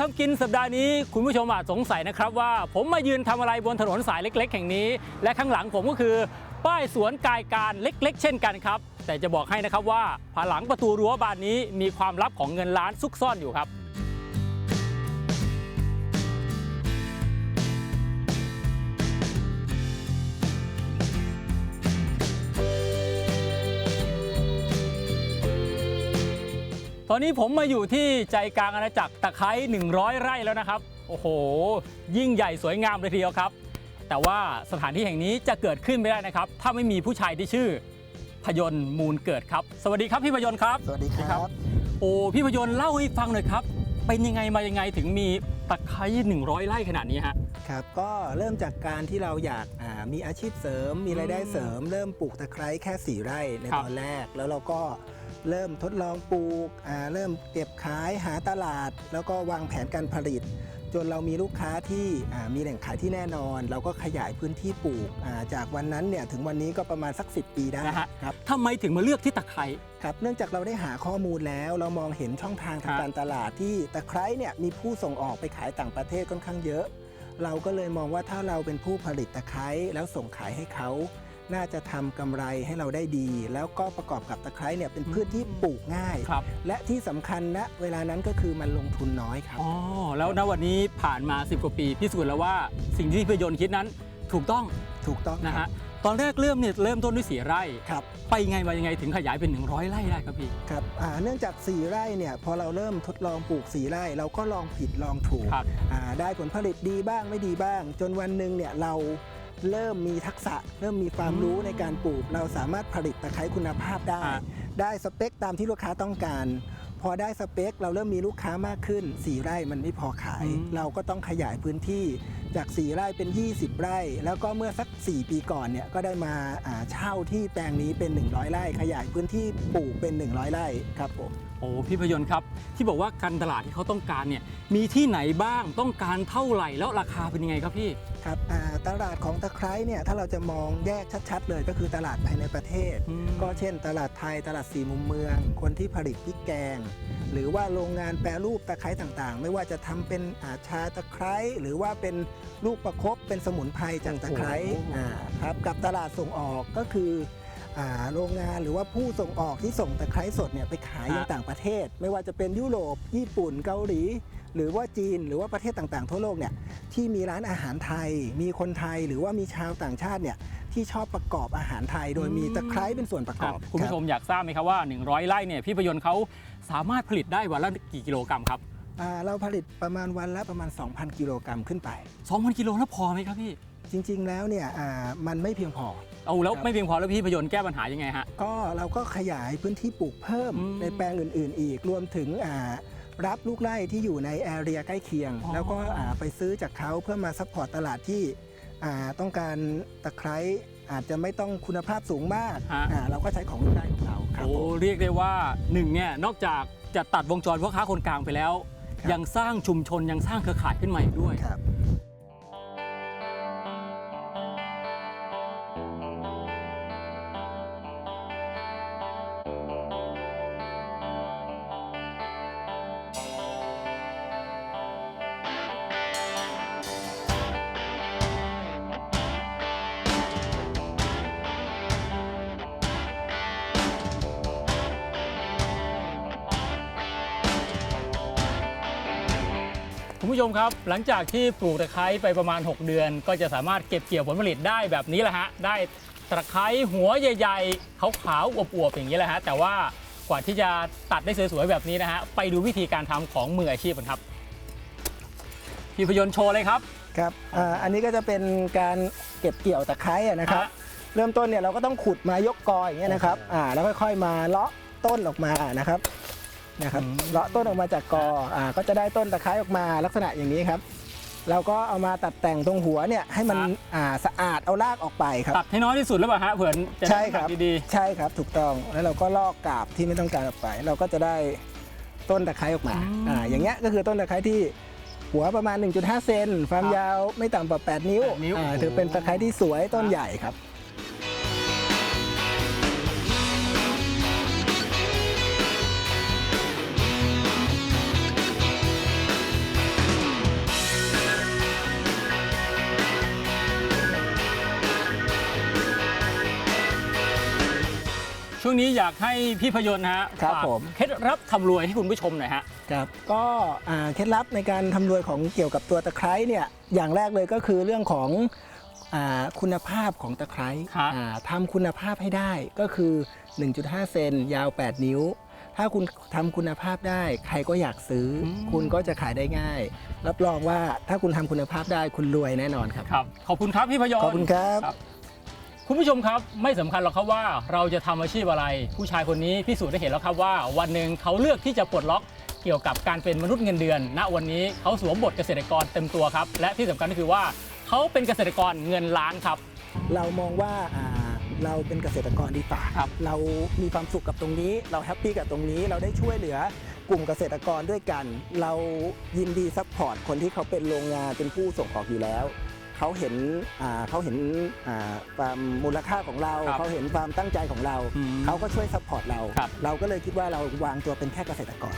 ทำกินสัปดาห์นี้ คุณผู้ชมอาจสงสัยนะครับว่า ผมมายืนทำอะไรบนถนนสายเล็ก ๆ แห่งนี้ และข้างหลังผมก็คือ ป้ายสวนกายการเล็ก ๆ เช่นกันครับ แต่จะบอกให้นะครับว่าผาหลังประตูรั้วบานนี้มีความลับของเงินล้านซุกซ่อนอยู่ครับ อนนี้ผมมาอยู่ที่ใจกลางอาณาจักรตะไคร้100 ไร่แล้วนะครับ โอ้โห ยิ่งใหญ่สวยงามเลยทีเดียวครับ แต่ว่าสถานที่แห่งนี้จะเกิดขึ้นไม่ได้นะครับ ถ้าไม่มีผู้ชายที่ชื่อพยนต์มูลเกิดครับ สวัสดีครับพี่พยนต์ครับ สวัสดีครับ โอ้พี่พยนต์เล่าให้ฟังหน่อยครับ เป็นยังไงมายังไงถึงมีตะไคร้100 ไร่ขนาดนี้ฮะ ครับก็เริ่มจากการที่เราอยากอ่ามีอาชีพเสริม มีรายได้เสริม เริ่มปลูกตะไคร้แค่ 4 ไร่ในครับตอนแรก แล้วเราก็ เริ่มทดลองปลูกอ่าเริ่มเก็บขายหาตลาด แล้วก็วางแผนการผลิต จนเรามีลูกค้าที่อ่ามีแหล่งขายที่แน่นอน เราก็ขยายพื้นที่ปลูกอ่าจากวันนั้นเนี่ยถึงวันนี้ก็ประมาณสัก 10 ปีได้นะฮะครับทำไมถึงมาเลือกที่ตะไคร้ครับเนื่องจากเราได้หาข้อมูลแล้ว เรามองเห็นช่องทางทางครับการตลาดที่ตะไคร้เนี่ยมีผู้ส่งออกไปขายต่างประเทศค่อนข้างเยอะ เราก็เลยมองว่าถ้าเราเป็นผู้ผลิตตะไคร้แล้วส่งขายให้เขา น่าจะทำกำไรให้เราได้ดี แล้วก็ประกอบกับตะไคร้เนี่ยเป็นพืชที่ปลูกง่าย ครับ และที่สำคัญณเวลานั้นก็คือมันลงทุนน้อยครับ อ๋อ แล้วณวันนี้ผ่านมา 10 กว่าปีพิสูจน์แล้วว่าสิ่งที่พี่พยนต์คิดนั้นถูกต้องถูกต้องนะครัฮะบตอนแรกเริ่มเนี่ยเริ่มต้นด้วยสีไร่ ครับ ไปยังไงมายังไงถึงขยายเป็น 100 ไร่ได้ครับพี่ ครับอ่าเนื่องจาก 4 ไร่เนี่ยพอเราเริ่มทดลองปลูก 4 ไร่ เราก็ลองผิดลองถูกครับ อ่าได้ผลผลิตดีบ้างไม่ดีบ้าง จนวันหนึ่งเนี่ยเรา เริ่มมีทักษะ เริ่มมีความรู้อืมในการปลูก เราสามารถผลิตตะไคร้คุณภาพได้ฮะได้สเปคตามที่ลูกค้าต้องการ พอได้สเปค เราเริ่มมีลูกค้ามากขึ้น 4 ไร่มันไม่พอขายอืมเราก็ต้องขยายพื้นที่จาก 4 ไร่เป็น 20 ไร่ แล้วก็เมื่อสัก 4 ปีก่อนเนี่ยก็ได้มาอ่าเช่าที่แปลงนี้เป็น 100 ไร่ ขยายพื้นที่ปลูกเป็น 100 ไร่ครับผมโอ้พี่พยนต์ครับ ที่บอกว่าการตลาดที่เขาต้องการเนี่ยมีที่ไหนบ้างต้องการเท่าไหร่แล้วราคาเป็นยังไงครับพี่ครับอ่าตลาดของตะไคร้เนี่ยถ้าเราจะมองแยกชัด ๆ เลยก็คือตลาดภายในประเทศอืมก็เช่น ตลาดไทยตลาดสี่มุมเมือง คนที่ผลิตพริกแกง หรือว่าโรงงานแปรรูปตะไคร้ต่างๆ ไม่ว่าจะทำเป็นอาชาตะไคร้หรือว่าเป็นลูกประคบเป็นสมุนไพรจากตะไคร้โอ้โหอ่าครับกับตลาดส่งออกก็คืออ่า โรงงานหรือว่าผู้ส่งออกที่ส่งตะไคร้สดเนี่ยไปขายยังต่างประเทศ ไม่ว่าจะเป็นยุโรป ญี่ปุ่นเกาหลี หรือว่าจีนหรือว่าประเทศต่างๆ ทั่วโลกเนี่ยที่มีร้านอาหารไทย มีคนไทยหรือว่ามีชาวต่างชาติเนี่ยที่ชอบประกอบอาหารไทย โดยมีตะไคร้เป็นส่วนประคกรัอบบคุณผู้ชรับมอยากทราบไหมครับว่า 100 ไร่เนี่ยพี่พยนต์เขาสามารถผลิตได้วันละกี่กิโลกรัมครับอ่าเราผลิตประมาณวันละประมาณ 2,000 กิโลกรัมขึ้นไป 2,000 กิโลแล้วพอไหมครับพี่ จริงๆแล้วเนี่ยอ่ามันไม่เพียงพอ เอาแล้วครับไม่เพียงพอแล้วพี่พยนต์แก้ปัญหายังไงฮะ ก็เราก็ขยายพื้นที่ปลูกเพิ่มอืมในแปลงอื่น ๆ อีกรวมถึงอ่ารับลูกไร่ที่อยู่ในแอเรียใกล้เคียง อ๋อ แล้วก็อ่าไปซื้อจากเขาเพื่อมาซัพพอร์ตตลาดที่อ่าต้องการตะไคร้อาจจะไม่ต้องคุณภาพสูงมากฮะอ่าเราก็ใช้ของลูกไร่ของเราครับโอ้ผม เรียกได้ว่าหนึ่งเนี่ยนอกจากจะตัดวงจรพ่อค้าคนกลางไปแล้ว ครับ ยังสร้างชุมชนยังสร้างเครือข่ายขึ้นมาอีกด้วย ครับ คุณผู้ชมครับ หลังจากที่ปลูกตะไคร้ไปประมาณ 6 เดือน ก็จะสามารถเก็บเกี่ยวผลผลิตได้แบบนี้แหละฮะได้ตะไคร้หัวใหญ่ๆขาวๆอวบๆอย่างนี้แหละฮะแต่ว่ากว่าที่จะตัดได้สวยๆแบบนี้นะฮะไปดูวิธีการทำของมืออาชีพกันครับพี่พยนต์โชว์เลยครับครับอ่าอันนี้ก็จะเป็นการเก็บเกี่ยวตะไคร้อะนะครับฮะเริ่มต้นเนี่ยเราก็ต้องขุดมายกกออย่างเงี้ยนะครับอ่าแล้วค่อยๆมาเลาะต้นออกมานะครับ นะครับอืมเลาะต้นออกมาจากกออ่าก็จะได้ต้นตะไคร้ออกมาลักษณะอย่างนี้ครับ เราก็เอามาตัดแต่งตรงหัวเนี่ยให้มันอ่าสะอาดเอารากออกไปครับ ตัดให้น้อยที่สุดหรือเปล่าฮะเผื่อจะได้ใช่ครับน้ำหนักดีใช่ครับถูกต้องแล้วเราก็ลอกกาบที่ไม่ต้องการออกไป เราก็จะได้ต้นตะไคร้ออกมาอ่าอย่างเงี้ยก็คือต้นตะไคร้ที่หัวประมาณ 1.5 เซนความยาวไม่ต่ำกว่า 8 นิ้ว8นิ้วอ่าโอ้โหถือเป็นตะไคร้ที่สวยต้นใหญ่ครับ ช่วงนี้อยากให้พี่พยนต์ฮะครับฝากผม เคล็ดลับทำรวยให้คุณผู้ชมหน่อยฮะ ครับก็อ่าเคล็ดลับในการทำรวยของเกี่ยวกับตัวตะไคร้เนี่ยอย่างแรกเลยก็คือเรื่องของอาคุณภาพของตะไคร้ครับ อ่าทำคุณภาพให้ได้ก็คือ 1.5 เซนยาว 8 นิ้ว ถ้าคุณทำคุณภาพได้ ใครก็อยากซื้ออมคุณก็จะขายได้ง่าย รับรองว่าถ้าคุณทำคุณภาพได้คุณรวยแน่นอนครับ ครับ ขอบคุณครับพี่พยนต์ ขอบคุณครับคุ ณผู้ชมครับไม่สำคัญหรอกครับว่าเราจะทำอาชีพอะไร ผู้ชายคนนี้พิสูจน์ได้เห็นแล้วครับว่า วันหนึ่งเขาเลือกที่จะปลดล็อกเกี่ยวกับการเป็นมนุษย์เงินเดือน ณวันนี้เขาสวมบทเกษตรกรเต็มตัวครับ และที่สำคัญก็คือว่าเขาเป็นเกษตรกรเงินล้านครับ เรามองว่าอ่าเราเป็นเกษตรกรดีป่าครับ เรามีความสุขกับตรงนี้ เราแฮปปี้กับตรงนี้ เราได้ช่วยเหลือกลุ่มเกษตรกรด้วยกัน เรายินดีซัพพอร์ตคนที่เขาเป็นโรงงานเป็นผู้ส่งออกอยู่แล้ว เขาเห็นอ่าเขาเห็นอ่าความมูลค่าของเราครับเขาเห็นความตั้งใจของเราอืมเขาก็ช่วยซัพพอร์ตเราครับเราก็เลยคิดว่าเราวางตัวเป็นแค่เกษตรกร